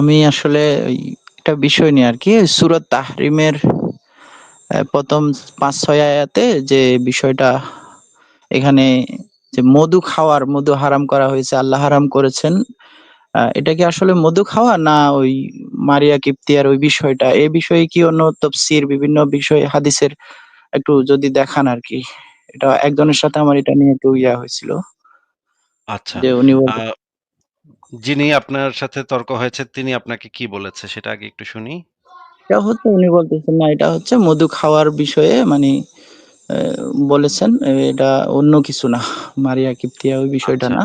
আমি আসলে একটা বিষয় নিয়ে আর কি সুরত তাহরিমের অ্যা ১ম ৫-৬ আয়াতে যে বিষয়টা এখানে যে মধু খাওয়ার মধু হারাম করা হয়েছে, আল্লাহ হারাম করেছেন। এটা কি আসলে মধু খাওয়া না ওই মারিয়া কিপ্তিয়ার ওই বিষয়টা? এ বিষয়ে কি অন্য তাফসীর বিভিন্ন বিষয় হাদিসের একটু যদি দেখান আর কি এটা একজনের সাথে আমার এটা নিয়ে একটু ইয়া হয়েছিল। আচ্ছা। যে উনি যিনি আপনার সাথে তর্ক হয়েছে তিনি আপনাকে কি বলেছে সেটা আগে একটু শুনি। এটা হচ্ছে উনি বলতেছেন না এটা হচ্ছে মধু খাওয়ার বিষয়ে মানে বলেছেন এটা অন্য কিছু না। মারিয়া কিপ্তিয়া ওই বিষয়টা আচ্ছা না।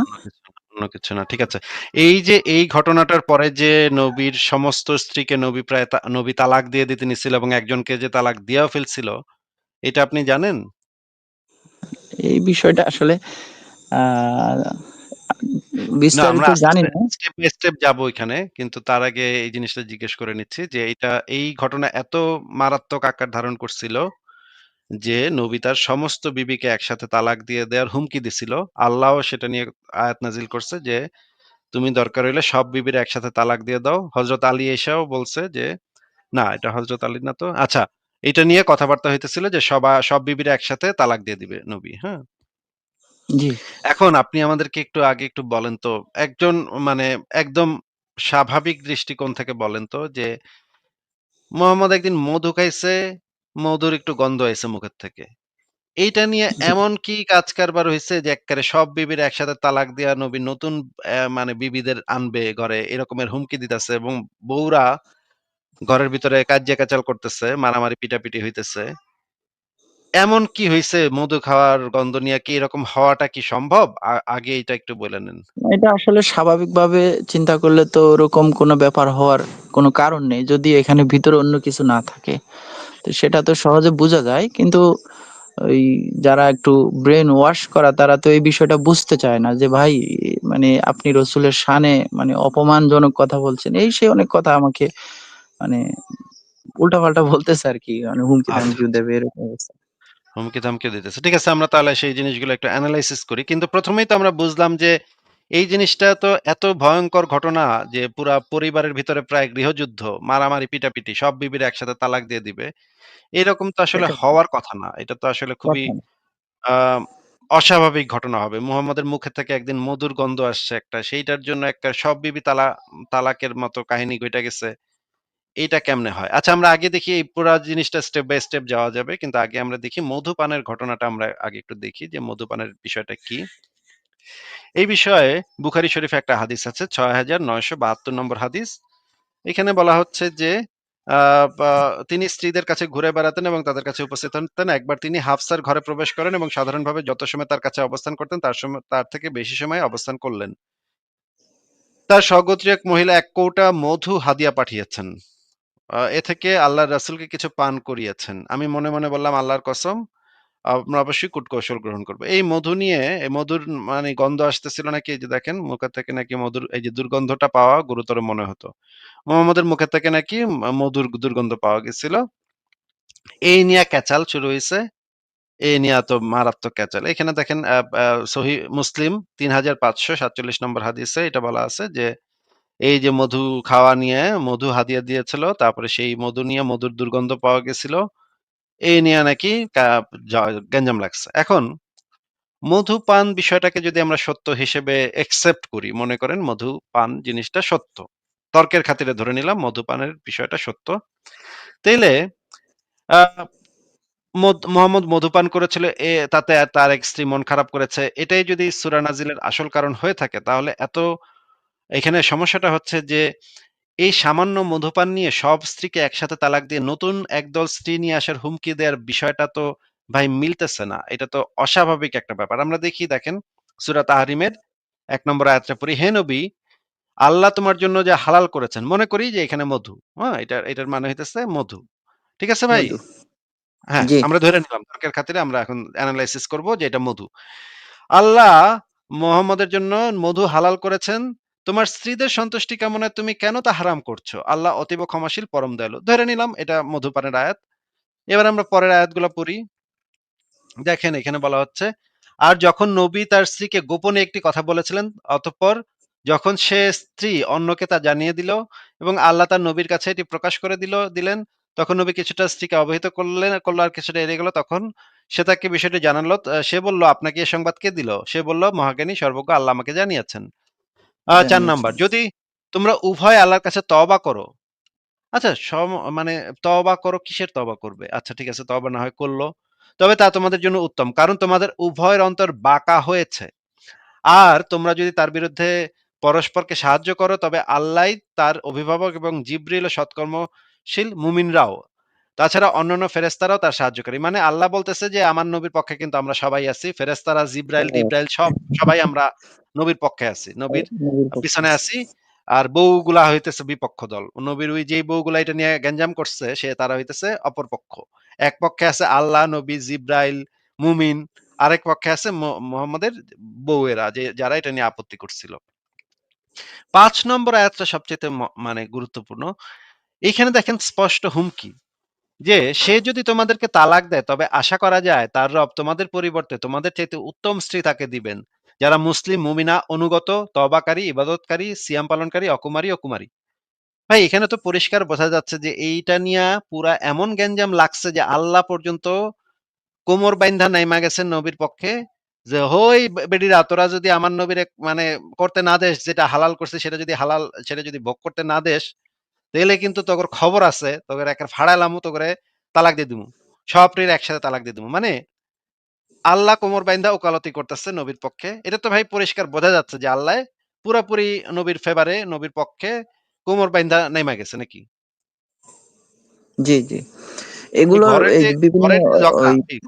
অন্য কিছু না। ঠিক আছে। এই যে এই ঘটনাটার পরে যে নবীর সমস্ত স্ত্রীকে নবী প্রায় নবী তালাক দিয়ে দিতে নিছিল এবং একজনকে যে তালাক দিয়েও ফেলছিল, এটা আপনি জানেন? এই বিষয়টা আসলে আ না আমরা বিস্তারিত জানি না। স্টেপ বাই স্টেপ যাব। কিন্তু তার আগে এই জিনিসটা জিজ্ঞেস করে নিচ্ছি যে এইটা এই ঘটনা এত মারাত্মক আকার ধারণ করছিল যে নবী তার সমস্ত বিবিকে একসাথে তালাক দিয়ে দেওয়ার হুমকি দিছিল। আল্লাহও সেটা নিয়ে আয়াত নাজিল করছে যে, "তুমি দরকার হইলে সব বিবির একসাথে তালাক দিয়ে দাও।" হযরত আলী এসেও বলছে যে না এটা হযরত আলী না তো। আচ্ছা, এটা নিয়ে কথাবার্তা হইতেছিল যে সবা সব বিবির একসাথে তালাক দিয়ে দিবে নবী, হ্যাঁ? জি। এখন আপনি আমাদেরকে একটু আগে একটু বলেন তো, একজন মানে একদম স্বাভাবিক দৃষ্টিকোণ থেকে বলেন তো যে মোহাম্মদ একদিন মধু খাইছে, মধুর একটু গন্ধ আইছে মুখের থেকে। এইটা নিয়ে জি। এমন কি কাজ কারবার হইছে যে এক্কারে সব বিবির একসাথে তালাক দিয়া নবী নতুন অ্যা মানে বিবিদের আনবে ঘরে এরকমের হুমকি দিতেছে এবং বউরা ঘরের ভিতরে কাজ্যা-কাচাল করতেছে, মারামারি পিটাপিটি হইতেছে। এমন কি হয়েছে মধু খাওয়ার গন্ধ নিয়ে কি এরকম হওয়াটা কি সম্ভব? আগে এটা একটু বইলে নেন। এটা আসলে স্বাভাবিকভাবে চিন্তা করলে তো ওরকম কোনো ব্যাপার হওয়ার কোনো কারণ নেই। যদি এখানে ভিতরে অন্য কিছু না থাকে। তো সেটা তো সহজে বুঝা যায়। কিন্তু ওই যারা একটু ব্রেইন ওয়াশ করা, তারা তো এই বিষয়টা বুঝতে চায় না যে, ভাই মানে আপনি রসুলের শানে মানে অপমানজনক কথা বলছেন। এই সেই অনেক কথা আমাকে মানে উল্টাপাল্টা বলতেছে আর কি মানে আচ্ছা। দেবে, এরকম অবস্থা। হুমকি-ধামকিও দিতেছে। ঠিক আছে আমরা তাহলে সেই জিনিসগুলো একটু এনালাইসিস করি। কিন্তু ১ম এই তো আমরা বুঝলাম যে এই জিনিসটা তো এত ভয়ংকর ঘটনা যে পুরা পরিবারের ভিতরে প্রায় গৃহযুদ্ধ, মারামারি, পিটাপিটি সব বিবির একসাথে তালাক দিয়ে দিবে। এরকম তো আসলে হওয়ার কথা না। এটা তো আসলে খুবই অস্বাভাবিক ঘটনা হবে। মুহাম্মদের মুখে থেকে একদিন মধুর গন্ধ আসছে একটা। সেইটার জন্য একটা সব বিবি তালা তালাকের মতো কাহিনী ঘটে গেছে। এইটা কেমনে হয়? আচ্ছা আমরা আগে দেখি এই পুরা জিনিসটা স্টেপ বাই স্টেপ যাওয়া যাবে। কিন্তু আগে আমরা দেখি মধুপানের ঘটনাটা আমরা আগে একটু দেখি যে মধুপানের বিষয়টা কি? এই বিষয়ে বুখারি শরীফে একটা হাদিস আছে ৬৯৭২ নম্বর হাদিস। এখানে বলা হচ্ছে যে তিনি স্ত্রীদের কাছে ঘুরে বেড়াতেন এবং তাদের কাছে উপস্থিত হতেন। একবার তিনি হাফসার ঘরে প্রবেশ করেন এবং সাধারণভাবে যত সময় তার কাছে অবস্থান করতেন, তার সময়, তার থেকে বেশি সময় অবস্থান করলেন। তার স্বগোত্রীয় এক মহিলা এক কৌটা মধু হাদিয়া পাঠিয়েছেন। এ থেকে আল্লাহর রাসূলকে কিছু পান করিয়েছেন। আমি মনে, মনে বললাম আল্লাহর কসম আমরা অবশ্যই কূটকৌশল গ্রহণ করব। এই মধু নিয়ে এই মধুর মানে গন্ধ আসতেছিল নাকি এই যে দেখেন মুখের থেকে নাকি মধুর এই যে দুর্গন্ধটা পাওয়া গুরুতর মনে হতো। মোহাম্মদের মুখের থেকে নাকি মধুর দুর্গন্ধ পাওয়া গেছিল। এই নিয়া ক্যাচাল শুরু হইছে। এই নিয়া তো মারাত্মক ক্যাচাল। এখানে দেখেন আ আ সহিহ মুসলিম ৩৫৪৭ নম্বর হাদিসে এটা বলা আছে যে এই যে মধু খাওয়া নিয়ে মধু হাদিয়া দিয়েছিল। তারপরে সেই মধু নিয়ে মধুর দুর্গন্ধ পাওয়া গেছিল। এই নিয়ে নাকি গ্যাঞ্জাম লাগছে। এখন মধুপান বিষয়টাকে যদি আমরা সত্য হিসেবে একসেপ্ট করি, মনে করেন মধুপান জিনিসটা সত্য। তর্কের খাতিরে ধরে নিলাম মধুপানের বিষয়টা সত্য। তাইলে মোহাম্মদ মধুপান করেছিল এ তাতে তার এক স্ত্রী মন খারাপ করেছে। এটাই যদি সূরা নাজিলের আসল কারণ হয়ে থাকে তাহলে এত এখানে সমস্যাটা হচ্ছে যে এই সামান্য মধুপান নিয়ে সব স্ত্রীকে একসাথে তালাক দিয়ে নতুন একদল স্ত্রী নিয়ে আসার হুমকি দেওয়ার বিষয়টা তো ভাই মিলতেছে না। এটা তো অস্বাভাবিক একটা ব্যাপার। আমরা দেখি দেখেন সূরা তাহরিমের ১ নম্বর আয়াতটা পড়ি, "হে নবী, আল্লাহ তোমার জন্য যা হালাল করেছেন" মনে করি যে এখানে মধু। হ্যাঁ? এটা এটার মানে হইতেছে মধু। ঠিক আছে ভাই? হ্যাঁ, আমরা ধরে নিলাম। তর্কের খাতিরে আমরা এখন অ্যানালাইসিস করব যে এটা মধু। আল্লাহ মোহাম্মদের জন্য মধু হালাল করেছেন। তোমার স্ত্রীদের সন্তুষ্টি কামনায় তুমি কেন তা হারাম করছ? আল্লাহ অতীব ক্ষমাশীল পরম দয়ালু। ধরে নিলাম এটা মধুপানের আয়াত। এবার আমরা পরের আয়াতগুলো পড়ি। দেখেন এখানে বলা হচ্ছে, আর যখন নবী তার স্ত্রীকে গোপনে একটি কথা বলেছিলেন, অতঃপর যখন সে স্ত্রী অন্যকে তা জানিয়ে দিল এবং আল্লাহ তার নবীর কাছে এটি প্রকাশ করে দিল দিলেন তখন নবী কিছুটা স্ত্রীকে অবহিত করলেন করল আর কিছুটা এড়িয়ে গেল তখন সে তাকে বিষয়টি জানালো সে বলল আপনাকে এ সংবাদ কে দিল সে বলল মহাজ্ঞানী সর্বজ্ঞ আল্লাহ আমাকে জানিয়েছেন আহ, চার জানিয়েছেন। নাম্বার। যদি তোমরা উভয় আল্লাহর কাছে তওবা করো আচ্ছা সম মানে তওবা করো কিসের তওবা করবে? আচ্ছা ঠিক আছে তওবা না হয় করল। তবে তা তোমাদের জন্য উত্তম কারণ তোমাদের উভয়ের অন্তর বাঁকা হয়েছে। আর তোমরা যদি তার বিরুদ্ধে পরস্পরকে সাহায্য করো তবে আল্লাহ তার অভিভাবক এবং জিব্রিল ও সৎকর্মশীল মুমিনরাও। তাছাড়া অন্যান্য ফেরেস্তারাও তার সাহায্যকারী। মানে আল্লাহ বলতেছে যে আমার নবীর পক্ষে কিন্তু আমরা সবাই আছি। ফেরেস্তারা জিব্রাইল টিব্রাইল সব সবাই আমরা নবীর পক্ষে আছি নবীর নবীর পিছনে আছি। আর বউগুলা হইতেছে বিপক্ষ দল। নবীর ওই যেই বউগুলা এটা নিয়ে গ্যাঞ্জাম করছে সে তারা হইতেছে অপর পক্ষ। এক পক্ষে আছে আল্লাহ নবী জিব্রাইল মুমিন। আরেক পক্ষে আছে মোহাম্মদের বউয়েরা যে যারা এটা নিয়ে আপত্তি করছিল। পাঁচ নম্বর আয়াতটা সবচেয়ে মানে গুরুত্বপূর্ণ। এখানে দেখেন স্পষ্ট হুমকি। যে সে যদি তোমাদেরকে তালাক দেয় তবে আশা করা যায় তার রব তোমাদের পরিবর্তে তোমাদের চাইতে উত্তম স্ত্রী তাকে দিবেন। যারা মুসলিম, মুমিনা, অনুগত, তবাকারী, ইবাদতকারী, সিয়াম পালনকারী, অকুমারী ও কুমারী ভাই, এখানে তো পরিষ্কার বোঝা যাচ্ছে যে এইটা নিয়ে পুরা এমন গ্যাঞ্জাম লাগছে যে আল্লাহ পর্যন্ত কোমর বাইন্ধা নাইমা গেছেন নবীর পক্ষে যে, হই বেডিরা, তোরা যদি আমার নবীর মানে করতে না দেশ যেটা হালাল করছে সেটা যদি হালাল, সেটা যদি ভোগ করতে না দেশ তাহলে কিন্তু তোর খবর আছে তোকে একের ফাড়াইলামু তোরে তালাক দিয়ে দিমু। সবটির একসাথে তালাক দিয়ে দিমু। মানে আল্লাহ কোমর বাইন্দা ওকালতি করতেছে নবীর পক্ষে। এটা তো ভাই পরিষ্কার বোঝা যাচ্ছে যে আল্লাহ পুরাপুরি নবীর ফেভারে নবীর পক্ষে কোমর বাইন্দা নেমা গেছে নাকি? জি জি। এই এগুলোর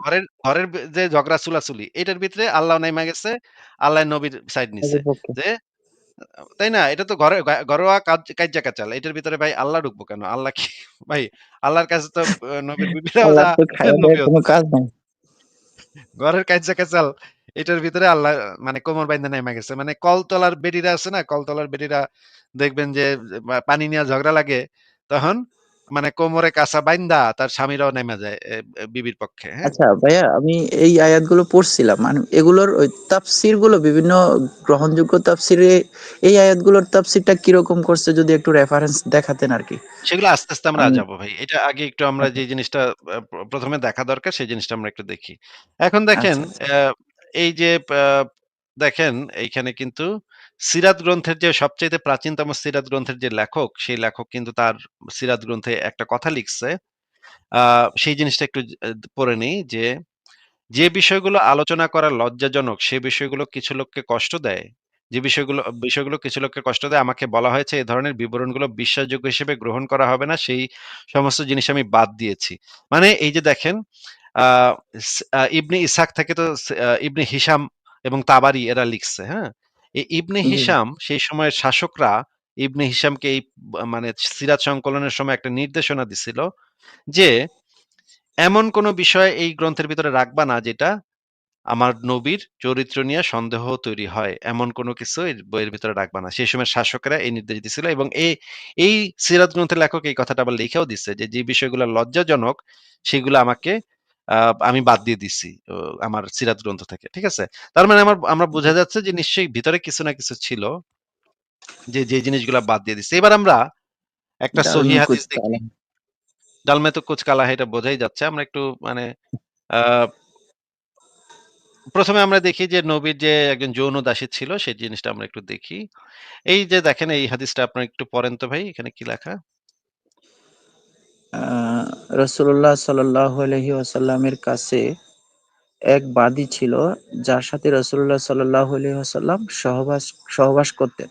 ঘরের ঘরের যে ঝগড়া চুলাচুলি এটার ভিতরে আল্লাহ নেমা গেছে আল্লাহ নবীর সাইড নিছে। যে তাই না? এটা তো ঘরে ঘরোয়া কাজ কাজ্জা কাচাল এটার ভিতরে ভাই আল্লাহ ঢুকবো কেন? আল্লাহ কি ভাই আল্লাহর কাছে তো নবীর বিবিরাও কোনো কাজ নাই। ঘরের কাজ্জা কাচাল এটার ভিতরে আল্লাহ মানে কোমর বাইন্দা নেমে গেছে। মানে কলতলার বেডিরা আছে না, কলতলার বেডিরা দেখবেন যে পানি নিয়ে ঝগড়া লাগে, তখন মানে কোমরে কাঁচা বাইন্দা তার স্বামীরাও নেমে যায় বিবির পক্ষে হ্যাঁ? আচ্ছা ভাইয়া আমি এই আয়াতগুলো পড়ছিলাম মানে এগুলোর ওই তাফসিরগুলো বিভিন্ন গ্রহণযোগ্য তাফসিরে এই আয়াতগুলোর তাফসিরটা কীরকম করছে যদি একটু রেফারেন্স দেখাতেন আর কি? সেগুলো আস্তে আস্তে আমরা আমি- যাব ভাই। এটা আগে একটু আমরা আচ্ছা। যে জিনিসটা প্রথমে দেখা দরকার সেই জিনিসটা আমরা একটু দেখি। এখন দেখেন আচ্ছা, আহ, এই যে আহ, দেখেন এইখানে কিন্তু সিরাত গ্রন্থের যে সবচেয়ে প্রাচীনতম সিরাত গ্রন্থের যে লেখক, সেই লেখক কিন্তু তার সিরাত গ্রন্থে একটা কথা লিখছে। সেই জিনিসটা একটু পড়ে নেই যে যে বিষয়গুলো আলোচনা করা লজ্জাজনক, সে বিষয়গুলো কিছু লোককে কষ্ট দেয়। যে বিষয়গুলো বিষয়গুলো কিছু লোককে কষ্ট দেয়, আমাকে বলা হয়েছে এই ধরনের বিবরণগুলো বিশ্বাসযোগ্য হিসেবে গ্রহণ করা হবে না, সেই সমস্ত জিনিস আমি বাদ দিয়েছি। মানে এই যে দেখেন ইবনে ইসাক থেকে তো ইবনে হিসাম এবং তাবারি এরা লিখছে হ্যাঁ? ইবনে জি। হিসাম সেই সময়ের শাসকরা ইবনে হিসামকে এই মানে সিরাত সংকলনের সময় একটা নির্দেশনা দিছিল যে এমন কোনো বিষয় এই গ্রন্থের ভিতরে রাখবা না যেটা আমার নবীর চরিত্র নিয়ে সন্দেহ তৈরি হয় এমন কোনো কিছু এই বইয়ের ভিতরে রাখবা না সেই সময় শাসকরা এই নির্দেশ দিছিল এবং এই এই সিরাত গ্রন্থের লেখক এই কথাটা আবার লিখেও দিচ্ছে যে যে বিষয়গুলো লজ্জাজনক সেগুলো আমাকে আমি বাদ দিয়ে দিছি আমার সিরাত গ্রন্থ থেকে ঠিক আছে? তার মানে আমার আমরা বোঝা যাচ্ছে যে নিশ্চয়ই ভিতরে কিছু না কিছু ছিল যে যে জিনিসগুলো বাদ দিয়ে দিচ্ছে এবার আমরা একটা সহি হাদিস দেখি। ডালমে তো কুচ কালা এটা বোঝাই যাচ্ছে। আমরা একটু মানে আহ প্রথমে আমরা দেখি যে নবীর যে একজন যৌন দাসী ছিল সেই জিনিসটা আমরা একটু দেখি। এই যে দেখেন এই হাদিসটা আপনার একটু পড়েন তো ভাই এখানে কি লেখা? সাল্লাল্লাহু আলাইহি ওয়াসাল্লামের কাছে এক বাদী ছিল, যার সাথে রসুল্লাহ সাল্লাল্লাহু আলাইহি ওয়াসাল্লাম সহবাস সহবাস করতেন।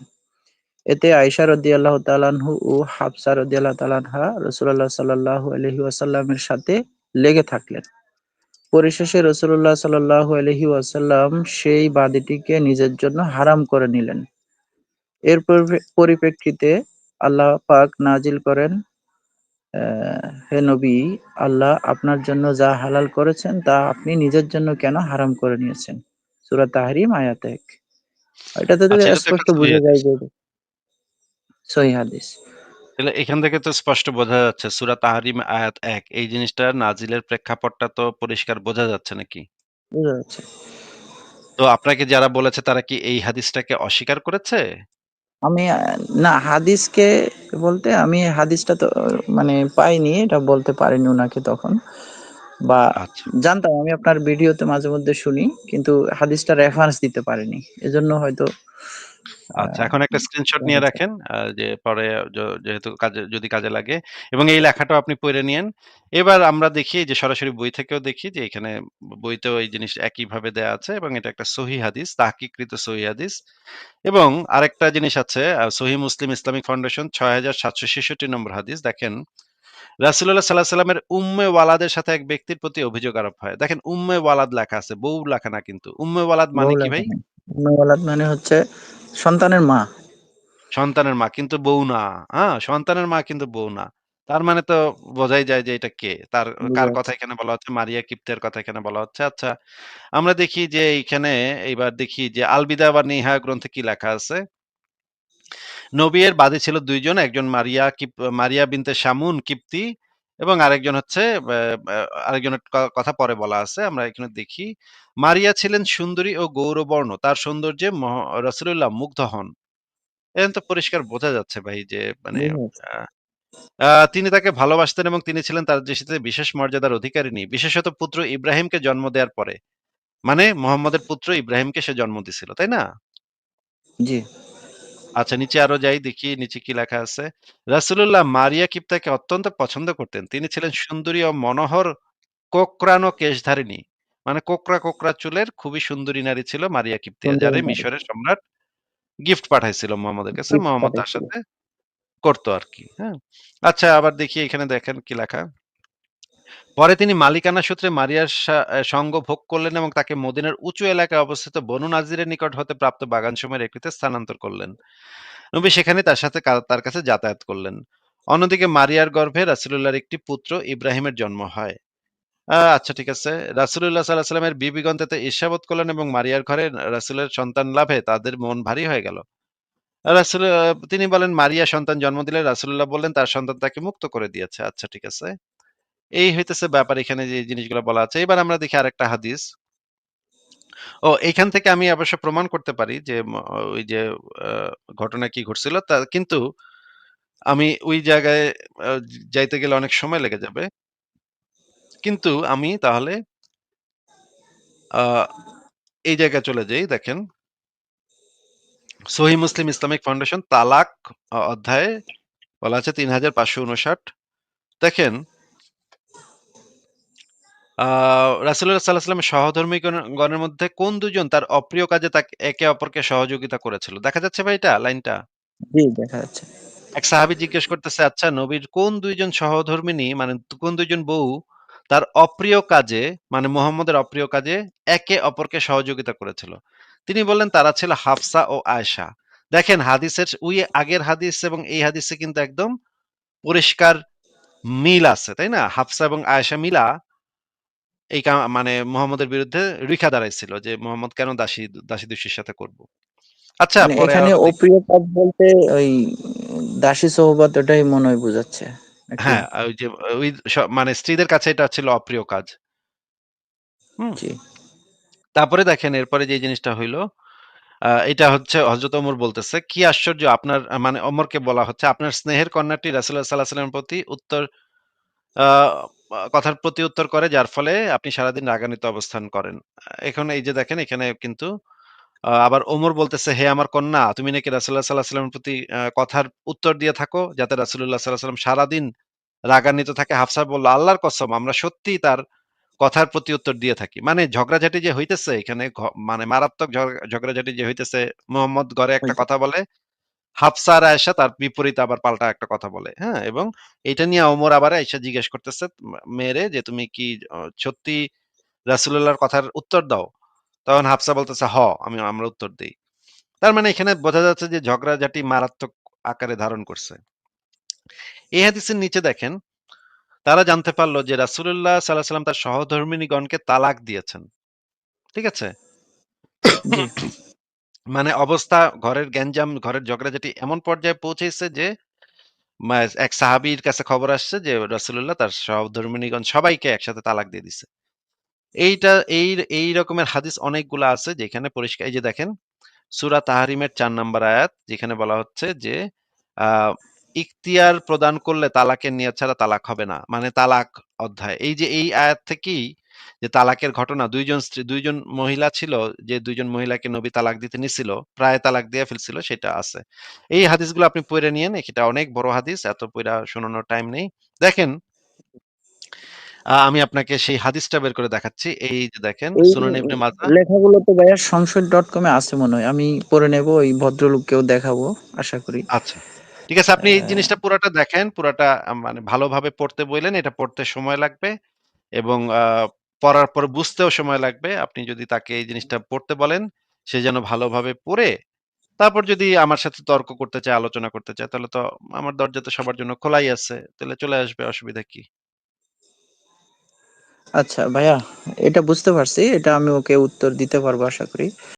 এতে আয়েশা রাদিয়াল্লাহু তাআলা আনহু ও হাফসা রাদিয়াল্লাহু তাআলা আনহা রসুল্লাহ সাল্লাল্লাহু আলাইহি ওয়াসাল্লামের সাথে লেগে থাকলেন। পরিশেষে রসুল্লাহ সাল্লাল্লাহু আলাইহি ওয়াসাল্লাম সেই বাদীটিকে নিজের জন্য হারাম করে নিলেন। এর পরিপ্রে- পরিপ্রেক্ষিতে আল্লাহ পাক নাজিল করেন হে নবী আল্লাহ আপনার জন্য যা হালাল করেছেন তা আপনি নিজের জন্য কেন হারাম করে নিয়েছেন? সুরা তাহরিম আয়াত এক। এটাতে তো আচ্ছা এটা তো স্পষ্ট বোঝা যায় যে সহি হাদিস। তাহলে এখান থেকে তো স্পষ্ট বোঝা যাচ্ছে সুরা তাহরিম আয়াত এক। এই জিনিসটা নাজিলের প্রেক্ষাপটটা তো পরিষ্কার বোঝা যাচ্ছে নাকি? বোঝা যাচ্ছে। তো আপনাকে যারা বলেছে তারা কি এই হাদিসটাকে অস্বীকার করেছে? আমি না হাদিসকে বলতে আমি হাদিসটা তো মানে পাইনি। এটা বলতে পারিনি ওনাকে তখন। বা আচ্ছা। জানতাম আমি আপনার ভিডিওতে মাঝে মধ্যে শুনি। কিন্তু হাদিসটা রেফারেন্স দিতে পারিনি। এজন্য হয়তো আচ্ছা, এখন একটা স্ক্রিনশট নিয়ে। রাখেন। যে পরে যেহেতু কাজে যদি কাজে লাগে এবং এই লেখাটাও আপনি পইড়া নিয়েন। এবার আমরা দেখি যে সরাসরি বই থেকেও দেখি যে এখানে বইতেও এই জিনিস একইভাবে দেয়া আছে এবং এটা একটা সহিহ হাদিস, তাহকিককৃত সহিহ হাদিস। এবং আরেকটা জিনিস আছে আ সহিহ মুসলিম ইসলামিক ফাউন্ডেশন ৬৭৬৬ নম্বর হাদিস। দেখেন, রাসূলুল্লাহ সাল্লাল্লাহু আলাইহি ওয়াসাল্লামের উম্মে ওয়ালাদের সাথে এক ব্যক্তির প্রতি অভিযোগ আরোপ হয়। দেখেন উম্মে ওয়ালাদ লেখা আছে। বউ লেখা না কিন্তু। উম্মে ওয়ালাদ মানে কি ভাই? উম্মে মানে হচ্ছে সন্তানের মা। সন্তানের মা কিন্তু বউ না। আ সন্তানের মা কিন্তু বউ না। তার মানে তো বোঝাই যায় যে এটা কে? তার কার কথা এখানে বলা হচ্ছে? মারিয়া কিপ্তের কথা এখানে বলা হচ্ছে। আচ্ছা, আমরা দেখি যে এইখানে এইবার দেখি যে আলবিদা বা নিহায়া গ্রন্থে কি লেখা আছে? নবী এর বাদী ছিল দুইজন একজন মারিয়া মারিয়া বিনতে শামুন কিপ্তি এবং আরেকজন হচ্ছে আরেকজনের কথা পরে বলা আছে। আমরা এখানে দেখি। মারিয়া ছিলেন সুন্দরী ও গৌরবর্ণ। তার সৌন্দর্যে মহ রাসূলুল্লাহ মুগ্ধ হন। এখানে তো পরিষ্কার বোঝা যাচ্ছে ভাই যে মানে তিনি তাকে ভালোবাসতেন এবং তিনি ছিলেন তার দৃষ্টিতে বিশেষ মর্যাদার অধিকারিণী। বিশেষত পুত্র ইব্রাহিমকে জন্ম দেওয়ার পরে। মানে মোহাম্মদের পুত্র ইব্রাহিমকে সে জন্ম দিছিল। তাই না? জি। আচ্ছা নিচে আরও যাই দেখি নিচে কি লেখা আছে। রাসূলুল্লাহ মারিয়া কিপ্তাকে অত্যন্ত পছন্দ করতেন। তিনি ছিলেন সুন্দরী ও মনোহর কোঁকড়ানো কেশধারিণী। মানে কোঁকড়া, কোঁকড়া চুলের খুবই সুন্দরী নারী ছিল মারিয়া কিপ্তিয়া। যারে মিশরের সম্রাট গিফট পাঠাইছিল মুহাম্মদের কাছে। মুহাম্মদ তার সাথে করতো আর কি হ্যাঁ? আচ্ছা আবার দেখি এখানে দেখেন কি লেখা। পরে তিনি মালিকানা সূত্রে মারিয়ার সঙ্গ ভোগ করলেন এবং তাকে মদিনার উঁচু এলাকায় অবস্থিত বনু নাজিরের নিকট হতে প্রাপ্ত বাগানসমূহের একটিতে স্থানান্তর করলেন। নবী সেখানে তার সাথে তার কাছে যাতায়াত করলেন। অন্যদিকে মারিয়ার গর্ভে রাসূলুল্লাহর একটি পুত্র ইব্রাহিমের জন্ম হয়। আচ্ছা ঠিক আছে। রাসূলুল্লাহ সাল্লাল্লাহু আলাইহি ওয়াসাল্লামের বিবিগণ তাতে ঈর্ষাবোধ করলেন এবং মারিয়ার ঘরে রাসূলের সন্তান লাভে তাদের মন ভারী হয়ে গেল। রাসূল তিনি বলেন, মারিয়া সন্তান জন্ম দিলে রাসূলুল্লাহ বললেন, তার সন্তান তাকে মুক্ত করে দিয়েছে। আচ্ছা ঠিক আছে। এই হইতেছে ব্যাপার এখানে যে জিনিসগুলো বলা আছে। এবার আমরা দেখি আরেকটা হাদিস। ও, এইখান থেকে আমি অবশ্য প্রমাণ করতে পারি যে ওই যে ঘটনা কি ঘটছিল তা কিন্তু আমি ওই জায়গায় যাইতে গেলে অনেক সময় লেগে যাবে। কিন্তু আমি তাহলে এই জায়গায় চলে যাই, দেখেন। সহিহ মুসলিম ইসলামিক ফাউন্ডেশন তালাক অধ্যায়ে বলা আছে ৩৫৫৯ দেখেন আ রাসূলুল্লাহ সাল্লাল্লাহু আলাইহি ওয়াসাল্লামের গণের মধ্যে কোন ২ জন তার অপ্রিয় কাজে তাকে একে অপরকে সহযোগিতা করেছিল? দেখা যাচ্ছে ভাই এটা লাইনটা? জি, দেখা যাচ্ছে। এক সাহাবী জিজ্ঞেস করতেছে, "আচ্ছা নবীর কোন দুইজন সহধর্মিনী মানে কোন দুইজন বউ তার অপ্রিয় কাজে মানে মুহাম্মদের অপ্রিয় কাজে একে অপরকে সহযোগিতা করেছিল?" তিনি বললেন, "তারা ছিল হাফসা ও আয়েশা।" দেখেন হাদিসের উই আগের হাদিস এবং এই হাদিসে কিন্তু একদম পরিষ্কার মিল আছে, তাই না? হাফসা এবং আয়েশা মিলা এই কা মানে মুহাম্মদের বিরুদ্ধে রুখা দাঁড়াইছিল যে মুহাম্মদ কেন দাসী দাসী-দাসীর সাথে করব। আচ্ছা মানে পরে এখানে অপ্রিয় কাজ বলতে ওই দাসী সোহবত ওটাই মনে হয় বুঝাচ্ছে। হ্যাঁ, ওই যে ওই মানে স্ত্রীদের কাছে এটা ছিল অপ্রিয় কাজ। হুম? তারপরে দেখেন এরপরে যে জিনিসটা হইল, এটা হচ্ছে হযরত ওমর বলতেছে, "কি আশ্চর্য আপনার মানে ওমরকে বলা হচ্ছে, আপনার স্নেহের কন্যাটি রাসূলুল্লাহ সাল্লাল্লাহু আলাইহি ওয়াসাল্লামের প্রতি উত্তর কথার প্রতি উত্তর করে যার ফলে আপনি সারাদিন রাগান্বিত অবস্থান করেন।" এখন এই যে দেখেন এখানে কিন্তু আবার ওমর বলতেছে, "হে আমার কন্যা, তুমি নাকি রাসূলুল্লাহ সাল্লাল্লাহু আলাইহি ওয়াসাল্লামের প্রতি কথার উত্তর দিয়ে থাকো যাতে রাসুল্লাহ সাল্লাল্লাহু আলাইহি ওয়াসাল্লাম সারাদিন রাগান্বিত থাকে।" হাফসা বলল, "আল্লাহর কসম আমরা সত্যি তার কথার প্রতি উত্তর দিয়ে থাকি।" মানে ঝগড়াঝাটি যে হইতেছে এখানে মানে মারাত্মক ঝগড়াঝাটি যে হইতেছে, মোহাম্মদ ঘরে একটা কথা বলে, হাফসা আয়েশা তার বিপরীতে আবার পাল্টা একটা কথা বলে। হ্যাঁ? এবং এটা নিয়ে ওমর আবার আইসা জিজ্ঞেস করতেছে মা মেয়েরে যে, "তুমি কি সত্যি রাসূলুল্লাহর কথার উত্তর দাও?" তখন হাফসা বলতেছে, "হ, আমি আমরা উত্তর দিই তার মানে এখানে বোঝা যাচ্ছে যে ঝগড়াঝাটি মারাত্মক আকারে ধারণ করছে। এই হাদিসের নিচে দেখেন, তারা জানতে পারল যে রাসুল্লাহ সাল্লাল্লাহু আলাইহি ওয়াসাল্লাম তার সহধর্মিনীগণকে তালাক দিয়েছেন। ঠিক আছে? মানে অবস্থা ঘরের গ্যাঞ্জাম, ঘরের ঝগড়াঝাটি এমন পর্যায়ে পৌঁছেছে যে এক সাহাবীর কাছে খবর আসছে যে রাসূলুল্লাহ তার সব সহধর্মিণীগণ সবাইকে একসাথে তালাক দিয়ে দিছে। এইটা এই এই রকমের হাদিস অনেকগুলা আছে যেখানে পরিষ্কার এই যে দেখেন সূরা তাহরিমের ৪ নাম্বার আয়াত যেখানে বলা হচ্ছে যে আহ ইখতিয়ার প্রদান করলে তালাকের নিয়ত ছাড়া তালাক হবে না। মানে তালাক অধ্যায়। এই যে এই আয়াত থেকেই যে তালাকের ঘটনা দুইজন স্ত্রী দুইজন মহিলা ছিল যে দুইজন মহিলাকে নবী তালাক দিতে নিছিল, প্রায় তালাক দিয়ে ফেলছিল সেটা আছে। এই হাদিসগুলো আপনি পইড়া নিয়েন। এটা অনেক বড় হাদিস। এত পইড়া শোনানোর টাইম নেই। দেখেন আমি আপনাকে সেই হাদিসটা বের করে দেখাচ্ছি। এই যে দেখেন সুনান ইবনে মাজাহ লেখাগুলো তো ভাইয়া সংসদ.com এ আছে মনে হয়। আমি পড়ে নেব ওই ভদ্রলোককেও দেখাবো আশা করি। আচ্ছা। ঠিক আছে আপনি এই জিনিসটা পুরাটা দেখেন। পুরাটা মানে ভালোভাবে পড়তে বইলেন। এটা পড়তে সময় লাগবে এবং পড়ার পর বুঝতেও সময় লাগবে। আপনি যদি তাকে এই জিনিসটা পড়তে বলেন, সে যেন ভালোভাবে পড়ে তারপর যদি আমার সাথে তর্ক করতে চায়, আলোচনা করতে চায় তাহলে তো আমার দরজা তো সবার জন্য খোলাই আছে। তাহলে চলে আসবে অসুবিধা কি? আচ্ছা ভাইয়া এটা বুঝতে পারছি। এটা আমি ওকে উত্তর দিতে পারব আশা করি।